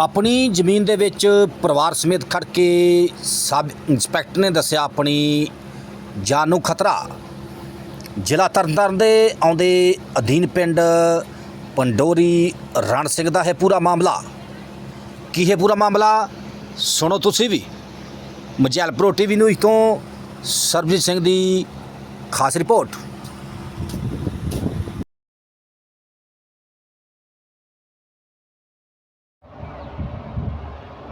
ਆਪਣੀ ਜ਼ਮੀਨ ਦੇ ਵਿੱਚ ਪਰਿਵਾਰ ਸਮੇਤ ਖੜ ਕੇ ਸਬ ਇੰਸਪੈਕਟਰ ਨੇ ਦੱਸਿਆ ਆਪਣੀ ਜਾਨ ਨੂੰ ਖਤਰਾ। ਜ਼ਿਲ੍ਹਾ ਤਰਨਤਾਰਨ ਦੇ ਆਉਂਦੇ ਅਧੀਨ ਪਿੰਡ ਪੰਡੋਰੀ ਰਣ ਸਿੰਘ ਦਾ ਹੈ ਪੂਰਾ ਮਾਮਲਾ। ਕੀ ਹੈ ਪੂਰਾ ਮਾਮਲਾ? ਸੁਣੋ ਤੁਸੀਂ ਵੀ। ਮਜੈਲ ਪ੍ਰੋ ਟੀਵੀ ਨਿਊਜ਼ ਤੋਂ ਸਰਬਜੀਤ ਸਿੰਘ ਦੀ ਖਾਸ ਰਿਪੋਰਟ।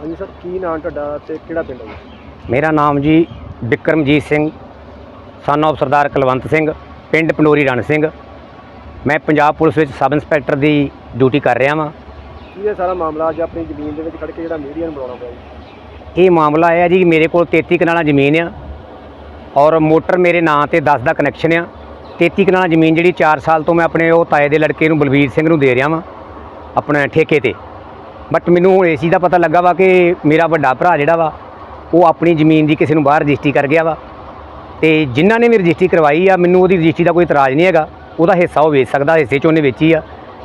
ਹਾਂਜੀ ਸਰ ਕੀ ਨਾਮ ਤੁਹਾਡਾ ਤੇ ਕਿਹੜਾ ਪਿੰਡ ਹੈ? ਜੀ ਮੇਰਾ ਨਾਮ ਜੀ ਵਿਕਰਮਜੀਤ ਸਿੰਘ ਸਨ of ਸਰਦਾਰ ਕੁਲਵੰਤ ਸਿੰਘ ਪਿੰਡ ਪੰਡੋਰੀ ਰਣ ਸਿੰਘ। ਮੈਂ ਪੰਜਾਬ ਪੁਲਿਸ ਵਿੱਚ ਸਬ ਇੰਸਪੈਕਟਰ ਦੀ ਡਿਊਟੀ ਕਰ ਰਿਹਾ ਵਾਂ। ਕੀ ਇਹ ਸਾਰਾ ਮਾਮਲਾ ਅੱਜ ਆਪਣੀ ਜ਼ਮੀਨ ਦੇ ਵਿੱਚ ਖੜ ਕੇ ਜਿਹੜਾ ਮੀਡੀਆ ਨੂੰ ਬੁਲਾਉਣਾ ਪਿਆ ਜੀ? ਇਹ ਮਾਮਲਾ ਇਹ ਹੈ ਜੀ ਮੇਰੇ ਕੋਲ 33 ਕਨਾਲਾਂ ਜ਼ਮੀਨ ਆ ਔਰ ਮੋਟਰ ਮੇਰੇ ਨਾਂ ਤੇ 10 ਦਾ ਕਨੈਕਸ਼ਨ ਆ। 33 ਕਨਾਲਾਂ ਜ਼ਮੀਨ ਜਿਹੜੀ 4 ਸਾਲ ਤੋਂ ਮੈਂ ਆਪਣੇ ਉਹ ਤਾਏ ਦੇ ਲੜਕੇ ਨੂੰ ਬਲਵੀਰ ਸਿੰਘ ਨੂੰ ਦੇ ਰਿਹਾ ਵਾਂ ਆਪਣੇ ਠੇਕੇ ਤੇ। ਬਟ ਮੈਨੂੰ ਹੁਣ ਇਸ ਚੀਜ਼ ਦਾ ਪਤਾ ਲੱਗਾ ਵਾ ਕਿ ਮੇਰਾ ਵੱਡਾ ਭਰਾ ਜਿਹੜਾ ਵਾ ਉਹ ਆਪਣੀ ਜ਼ਮੀਨ ਦੀ ਕਿਸੇ ਨੂੰ ਬਾਹਰ ਰਜਿਸਟਰੀ ਕਰ ਗਿਆ ਵਾ। ਤੇ ਜਿਨ੍ਹਾਂ ਨੇ ਵੀ ਰਜਿਸਟਰੀ ਕਰਵਾਈ ਆ ਮੈਨੂੰ ਉਹਦੀ ਰਜਿਸਟਰੀ ਦਾ ਕੋਈ ਇਤਰਾਜ਼ ਨਹੀਂ ਹੈਗਾ। ਉਹਦਾ ਹਿੱਸਾ ਉਹ ਵੇਚ ਸਕਦਾ ਹਿੱਸੇ 'ਚ ਉਹਨੇ ਵੇਚੀ ਆ।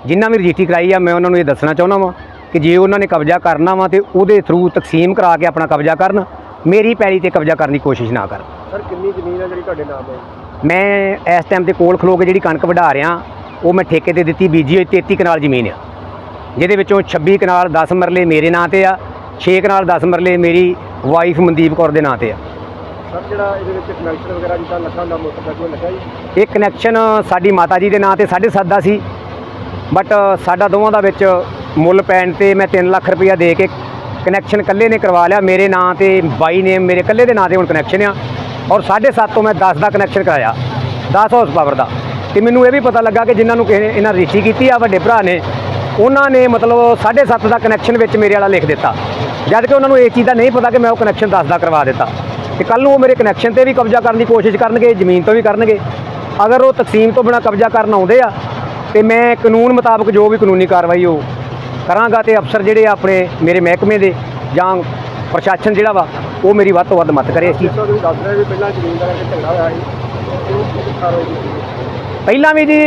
ਜਿਨ੍ਹਾਂ ਵੀ ਰਜਿਸਟਰੀ ਕਰਾਈ ਆ ਮੈਂ ਉਹਨਾਂ ਨੂੰ ਇਹ ਦੱਸਣਾ ਚਾਹੁੰਦਾ ਵਾਂ ਕਿ ਜੇ ਉਹਨਾਂ ਨੇ ਕਬਜ਼ਾ ਕਰਨਾ ਵਾ ਤੇ ਉਹਦੇ ਥਰੂ ਤਕਸੀਮ ਕਰਾ ਕੇ ਆਪਣਾ ਕਬਜ਼ਾ ਕਰਨ ਮੇਰੀ ਪੈਲੀ ਤੇ ਕਬਜ਼ਾ ਕਰਨ ਦੀ ਕੋਸ਼ਿਸ਼ ਨਾ ਕਰਨ। ਸਰ ਕਿੰਨੀ ਜ਼ਮੀਨ ਹੈ ਜਿਹੜੀ ਤੁਹਾਡੇ ਨਾਮ ਹੈ? ਮੈਂ ਇਸ ਟਾਈਮ ਤੇ ਕੋਲ ਖਲੋ ਕੇ ਜਿਹੜੀ ਕਣਕ ਵਢਾ ਰਿਹਾ ਉਹ ਮੈਂ ਠੇਕੇ ਤੇ ਦਿੱਤੀ ਬੀਜੀ ਹੋਈ 33 ਕਨਾਲ ਜ਼ਮੀਨ ਆ। ਜਿਹਦੇ ਵਿੱਚੋਂ 26 ਕਨਾਲ 10 ਮਰਲੇ ਮੇਰੇ ਨਾਂ ਤੇ ਆ 6 ਕਨਾਲ 10 ਮਰਲੇ ਮੇਰੀ ਵਾਈਫ ਮਨਦੀਪ ਕੌਰ ਦੇ ਨਾਂ ਤੇ ਆ। ਸਰ ਜਿਹੜਾ ਇਹਦੇ ਵਿੱਚ ਕਨੈਕਸ਼ਨ ਵਗੈਰਾ ਜਿੱਦਾਂ ਲੱਗਾ ਹੁੰਦਾ ਮੋਟਰ ਦਾ ਕੋਈ ਲੱਗਾ ਜੀ? ਇਹ ਕਨੈਕਸ਼ਨ ਸਾਡੀ ਮਾਤਾ ਜੀ ਦੇ ਨਾਂ ਤੇ 7.5 ਦਾ ਸੀ ਬਟ ਸਾਡਾ ਦੋਵਾਂ ਦਾ ਵਿੱਚ ਮੁੱਲ ਪੈਣ ਤੇ ਮੈਂ 3 ਲੱਖ ਰੁਪਇਆ ਦੇ ਕੇ ਕਨੈਕਸ਼ਨ ਇਕੱਲੇ ਨੇ ਕਰਵਾ ਲਿਆ ਮੇਰੇ ਨਾਂ ਤੇ ਬਾਈ ਨੇ ਮੇਰੇ ਇਕੱਲੇ ਦੇ ਨਾਂ ਤੇ ਹੁਣ ਕਨੈਕਸ਼ਨ ਆ ਔਰ 7.5 ਤੋਂ ਮੈਂ 10 ਦਾ ਕਨੈਕਸ਼ਨ ਕਰਾਇਆ 10 ਹਾਰਸ ਪਾਵਰ ਦਾ। ਤੇ ਮੈਨੂੰ ਇਹ ਵੀ ਪਤਾ ਲੱਗਾ ਕਿ ਜਿਨ੍ਹਾਂ ਨੂੰ ਕਿਸੇ ਇਹਨਾਂ ਰਜਿਸਟਰੀ ਕੀਤੀ ਆ ਵੱਡੇ ਭਰਾ ਨੇ ਉਹਨਾਂ ਨੇ ਮਤਲਬ 7.5 ਦਾ ਕਨੈਕਸ਼ਨ ਵਿੱਚ ਮੇਰੇ ਵਾਲਾ ਲਿਖ ਦਿੱਤਾ। ਜਦ ਕਿ ਉਹਨਾਂ ਨੂੰ ਇਹ ਚੀਜ਼ ਦਾ ਨਹੀਂ ਪਤਾ ਕਿ ਮੈਂ ਉਹ ਕਨੈਕਸ਼ਨ 10 ਦਾ ਕਰਵਾ ਦਿੱਤਾ। ਤੇ ਕੱਲ ਨੂੰ ਉਹ ਮੇਰੇ ਕਨੈਕਸ਼ਨ ਤੇ ਵੀ ਕਬਜ਼ਾ ਕਰਨ ਦੀ ਕੋਸ਼ਿਸ਼ ਕਰਨਗੇ ਜ਼ਮੀਨ ਤੋਂ ਵੀ ਕਰਨਗੇ। ਅਗਰ ਉਹ ਤਕਸੀਮ ਤੋਂ ਬਿਨਾ ਕਬਜ਼ਾ ਕਰਨ ਆਉਂਦੇ ਆ ਤੇ ਮੈਂ ਕਾਨੂੰਨ ਮੁਤਾਬਕ ਜੋ ਵੀ ਕਾਨੂੰਨੀ ਕਾਰਵਾਈ ਉਹ ਕਰਾਂਗਾ ਤੇ ਅਫਸਰ ਜਿਹੜੇ ਆਪਣੇ ਮੇਰੇ ਮਹਿਕਮੇ ਦੇ ਜਾਂ ਪ੍ਰਸ਼ਾਸਨ ਜਿਹੜਾ ਵਾ ਉਹ ਮੇਰੀ ਵੱਧ ਤੋਂ ਵੱਧ ਮਦਦ ਕਰੇ। ਇਸ ਚੀਜ਼ 'ਚ। ਜਿੱਦਾਂ ਤੁਸੀਂ ਦੱਸ ਰਹੇ ਵੀ ਪਹਿਲਾਂ ਜ਼ਮੀਨ ਦਾ ਲੈ ਕੇ ਝਗੜਾ ਹੋਇਆ ਸੀ ਉਹ ਕਿਸ ਕਾਰਵਾਈ ਕੀਤੀ। ਪਹਿਲਾਂ ਵੀ ਜੀ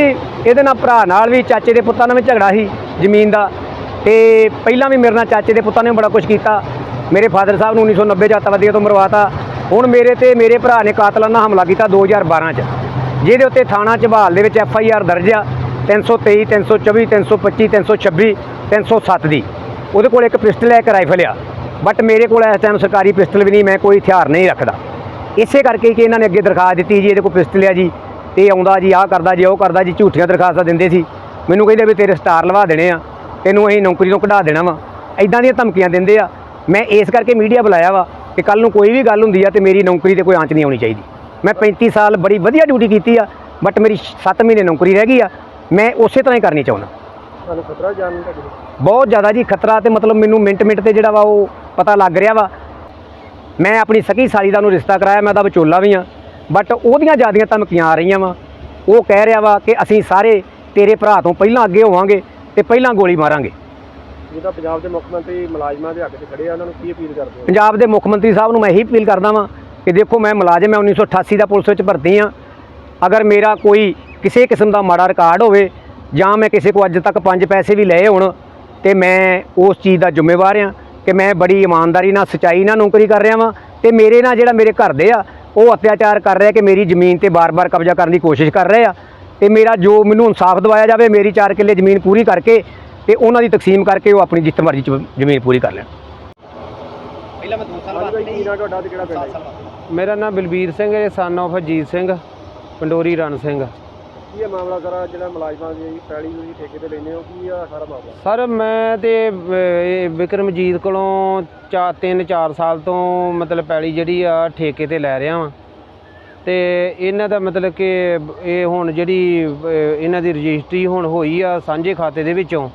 ਇਹਦੇ ਨਾਲ ਭਰਾ ਨਾਲ ਵੀ ਚਾਚੇ ਦੇ ਪੁੱਤਾਂ ਨਾਲ ਵੀ ਝਗੜਾ ਸੀ। ਜ਼ਮੀਨ ਦਾ। ਤੇ ਪਹਿਲਾਂ ਵੀ ਮੇਰੇ ਨਾਲ ਚਾਚੇ ਦੇ ਪੁੱਤਾਂ ਨੇ ਬੜਾ ਕੁਝ ਕੀਤਾ। ਮੇਰੇ ਫਾਦਰ ਸਾਹਿਬ ਨੂੰ 1990 ਚ ਅੱਤਵਾਦੀਆਂ ਤੋਂ ਮਰਵਾਤਾ। ਹੁਣ ਮੇਰੇ ਤੇ ਮੇਰੇ ਭਰਾ ਨੇ ਕਾਤਲਾਨਾ ਹਮਲਾ ਕੀਤਾ 2012 ਚ। ਜਿਹਦੇ ਉੱਤੇ ਥਾਣਾ ਝਬਾਲ ਦੇ ਵਿੱਚ ਐਫ ਆਈ ਆਰ ਦਰਜ ਆ। 323 324 325 326 307 ਦੀ। ਉਹਦੇ ਕੋਲ ਇੱਕ ਪਿਸਟਲ ਹੈ ਇੱਕ ਰਾਈਫਲ ਆ। ਬਟ ਮੇਰੇ ਕੋਲ ਇਸ ਟਾਈਮ ਸਰਕਾਰੀ ਪਿਸਟਲ ਵੀ ਨਹੀਂ, ਮੈਂ ਕੋਈ ਹਥਿਆਰ ਨਹੀਂ ਰੱਖਦਾ। ਇਸੇ ਕਰਕੇ ਕਿ ਇਹਨਾਂ ਨੇ ਅੱਗੇ ਦਰਖਾਸਤ ਦਿੱਤੀ ਜੀ, ਇਹਦੇ ਕੋਲ ਪਿਸਟਲ ਆ ਜੀ। ਤੇ ਆਉਂਦਾ ਜੀ, ਆਹ ਕਰਦਾ ਜੀ, ਉਹ ਕਰਦਾ ਜੀ, ਝੂਠੀਆਂ ਦਰਖਾਸਤਾਂ ਦਿੰਦੇ ਸੀ। ਮੈਨੂੰ ਕਹਿੰਦੇ ਵੀ ਤੇਰੇ ਸਟਾਰ ਲਵਾ ਦੇਣੇ ਆ ਤੈਨੂੰ ਅਸੀਂ ਨੌਕਰੀ ਤੋਂ ਕਢਾ ਦੇਣਾ ਵਾ। ਐਦਾਂ ਦੀਆਂ ਧਮਕੀਆਂ ਦਿੰਦੇ ਆ। ਮੈਂ ਇਸ ਕਰਕੇ ਮੀਡੀਆ ਬੁਲਾਇਆ ਵਾ ਕਿ ਕੱਲ ਨੂੰ ਕੋਈ ਵੀ ਗੱਲ ਹੁੰਦੀ ਆ ਤੇ ਮੇਰੀ ਨੌਕਰੀ ਤੇ ਕੋਈ ਆਂਚ ਨਹੀਂ ਆਉਣੀ ਚਾਹੀਦੀ। ਮੈਂ 35 ਸਾਲ ਬੜੀ ਵਧੀਆ ਡਿਊਟੀ ਕੀਤੀ ਆ ਬਟ ਮੇਰੀ 7 ਮਹੀਨੇ ਨੌਕਰੀ ਰਹਿ ਗਈ ਆ। ਮੈਂ ਉਸੇ ਤਰ੍ਹਾਂ ਹੀ ਕਰਨੀ ਚਾਹੁੰਦਾ। ਤੁਹਾਨੂੰ ਖਤਰਾ ਜਾਣ ਤੁਹਾਡੇ ਬਹੁਤ ਜ਼ਿਆਦਾ ਜੀ ਖਤਰਾ ਤੇ ਮਤਲਬ ਮੈਨੂੰ ਮਿੰਟ ਮਿੰਟ ਤੇ ਜਿਹੜਾ ਵਾ ਉਹ ਪਤਾ ਲੱਗ ਰਿਹਾ ਵਾ। ਮੈਂ ਆਪਣੀ ਸਕੀ ਸਾਲੀ ਦਾ ਨੂੰ ਰਿਸ਼ਤਾ ਕਰਾਇਆ ਮੈਂ ਉਹਦਾ ਵਿਚੋਲਾ ਵੀ ਆ। ਬਟ ਉਹਦੀਆਂ ਜ਼ਿਆਦੀਆਂ ਧਮਕੀਆਂ ਆ ਰਹੀਆਂ ਵਾ। ਉਹ ਕਹਿ ਰਿਹਾ ਵਾ ਕਿ ਅਸੀਂ ਸਾਰੇ ਤੇਰੇ ਭਰਾ ਤੋਂ ਪਹਿਲਾਂ ਅੱਗੇ ਹੋਵਾਂਗੇ ਤੇ ਪਹਿਲਾਂ ਗੋਲੀ ਮਾਰਾਂਗੇ। ਜਿੱਦਾਂ ਪੰਜਾਬ ਦੇ ਮੁੱਖ ਮੰਤਰੀ ਮੁਲਾਜ਼ਮਾਂ ਦੇ ਹੱਕ 'ਚ ਖੜੇ ਆ ਉਹਨਾਂ ਨੂੰ ਕੀ ਅਪੀਲ ਕਰਦੇ ਹੋ? ਪੰਜਾਬ ਦੇ ਮੁੱਖ ਮੰਤਰੀ ਸਾਹਿਬ ਨੂੰ ਮੈਂ ਇਹੀ ਅਪੀਲ ਕਰਦਾ ਵਾਂ ਕਿ ਦੇਖੋ ਮੈਂ ਮੁਲਾਜ਼ਮ ਹਾਂ 1988 ਦਾ ਪੁਲਿਸ ਵਿੱਚ ਭਰਤੀ ਹਾਂ। ਅਗਰ ਮੇਰਾ ਕੋਈ ਕਿਸੇ ਕਿਸਮ ਦਾ ਮਾੜਾ ਰਿਕਾਰਡ ਹੋਵੇ ਜਾਂ ਮੈਂ ਕਿਸੇ ਕੋ ਅੱਜ ਤੱਕ ਪੰਜ ਪੈਸੇ ਵੀ ਲਏ ਹੋਣ ਤੇ ਮੈਂ ਉਸ ਚੀਜ਼ ਦਾ ਜ਼ਿੰਮੇਵਾਰ ਹਾਂ ਕਿ ਮੈਂ ਬੜੀ ਇਮਾਨਦਾਰੀ ਨਾਲ ਸਚਾਈ ਨਾਲ ਨੌਕਰੀ ਕਰ ਰਿਹਾ ਵਾਂ ਤੇ ਮੇਰੇ ਨਾਲ ਜਿਹੜਾ ਮੇਰੇ ਘਰ ਦੇ ਆ ਉਹ ਅਤਿਆਚਾਰ ਕਰ ਰਿਹਾ ਕਿ ਮੇਰੀ ਜ਼ਮੀਨ ਤੇ ਬਾਰ-ਬਾਰ ਕਬਜ਼ਾ ਕਰਨ ਦੀ ਕੋਸ਼ਿਸ਼ ਕਰ ਰਹੇ ਆ। ਤੇ ਮੇਰਾ ਜੋ ਮੈਨੂੰ ਇਨਸਾਫ ਦਿਵਾਇਆ ਜਾਵੇ ਮੇਰੀ 4 ਕਿੱਲੇ ਜ਼ਮੀਨ ਪੂਰੀ ਕਰਕੇ ਤੇ ਉਹਨਾਂ ਦੀ ਤਕਸੀਮ ਕਰਕੇ ਉਹ ਆਪਣੀ ਜਿੱਤ ਮਰਜ਼ੀ ਚ ਜ਼ਮੀਨ ਪੂਰੀ ਕਰ ਲੈਣ। ਹਾਂਜੀ ਭਾਈ ਕੀ ਨਾਮ ਤੁਹਾਡਾ ਤੇ ਕਿਹੜਾ ਪਿੰਡ ਹੈ? ਜੀ? ਮੇਰਾ ਨਾਮ ਬਲਬੀਰ ਸਿੰਘ ਹੈ ਸਨ of ਅਜੀਤ ਸਿੰਘ ਪੰਡੋਰੀ ਰਣ ਸਿੰਘ। ਕੀ ਇਹ ਮਾਮਲਾ ਸਾਰਾ ਜਿਹੜਾ ਮੁਲਾਜ਼ਮਾਂ ਦੀ ਪੈਲੀ ਤੁਸੀਂ ਠੇਕੇ ਤੇ ਲੈਂਦੇ ਹੋ ਕੀ ਆ ਸਾਰਾ ਮਾਮਲਾ? ਸਰ ਮੈਂ ਤੇ ਵਿਕਰਮਜੀਤ ਕੋਲੋਂ ਚਾ 3-4 ਸਾਲ ਤੋਂ ਮਤਲਬ ਪੈਲੀ ਜਿਹੜੀ ਆ ਠੇਕੇ ਤੇ ਲੈ ਰਿਹਾ ਵਾਂ। ਤੇ ਇਹਨਾਂ ਦਾ ਮਤਲਬ ਕਿ ਇਹ ਹੁਣ ਜਿਹੜੀ ਇਹਨਾਂ ਦੀ ਰਜਿਸਟਰੀ ਹੁਣ ਹੋਈ ਆ ਸਾਂਝੇ ਖਾਤੇ ਦੇ ਵਿੱਚੋਂ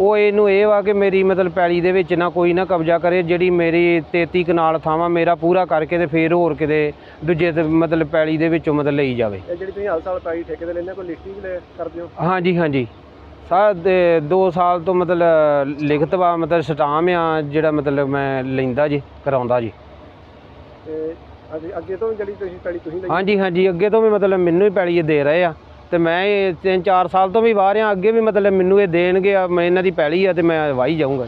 ਉਹ ਇਹਨੂੰ ਇਹ ਵਾ ਕਿ ਮੇਰੀ ਮਤਲਬ ਪੈਲੀ ਦੇ ਵਿੱਚ ਨਾ ਕੋਈ ਨਾ ਕਬਜ਼ਾ ਕਰੇ ਜਿਹੜੀ ਮੇਰੀ 33 ਕਨਾਲ ਥਾਵਾਂ ਮੇਰਾ ਪੂਰਾ ਕਰਕੇ ਤੇ ਫੇਰ ਹੋਰ ਕਿਤੇ ਦੂਜੇ ਤੇ ਮਤਲਬ ਪੈਲੀ ਦੇ ਵਿੱਚੋਂ ਮਤਲਬ ਲਈ ਜਾਵੇ। ਇਹ ਜਿਹੜੀ ਤੁਸੀਂ ਹਰ ਸਾਲ ਪੈਲੀ ਠੇਕੇ ਤੇ ਲੈਂਦੇ ਹੋ ਕੋਈ ਲਿਸਟਿੰਗ ਲੈ ਕਰਦੇ ਹੋ? ਹਾਂਜੀ ਹਾਂਜੀ। ਸਾ 2 ਸਾਲ ਤੋਂ ਮਤਲਬ ਲਿਖਤ ਵਾ ਮਤਲਬ ਸਟਾਮ ਆ ਜਿਹੜਾ ਮਤਲਬ ਮੈਂ ਲੈਂਦਾ ਜੀ ਕਰਾਉਂਦਾ ਜੀ। ਤੇ ਅੱਗੇ ਅੱਗੇ ਤੋਂ ਵੀ ਜਿਹੜੀ ਤੁਸੀਂ ਪੈਲੀ ਤੁਸੀਂ ਲਈ ਹਾਂਜੀ ਹਾਂਜੀ ਅੱਗੇ ਤੋਂ ਵੀ ਮਤਲਬ ਮੈਨੂੰ ਹੀ ਪੈਲੀ ਇਹ ਦੇ ਰਹੇ ਆ। ਤੇ ਮੈਂ ਇਹ 3-4 ਸਾਲ ਤੋਂ ਵੀ ਵਾਹ ਰਿਹਾ ਅੱਗੇ ਵੀ ਮਤਲਬ ਮੈਨੂੰ ਇਹ ਦੇਣਗੇ ਆ, ਮੈਂ ਇਹਨਾਂ ਦੀ ਪੈਲੀ ਆ ਤੇ ਮੈਂ ਵਾਹੀ ਜਾਊਂਗਾ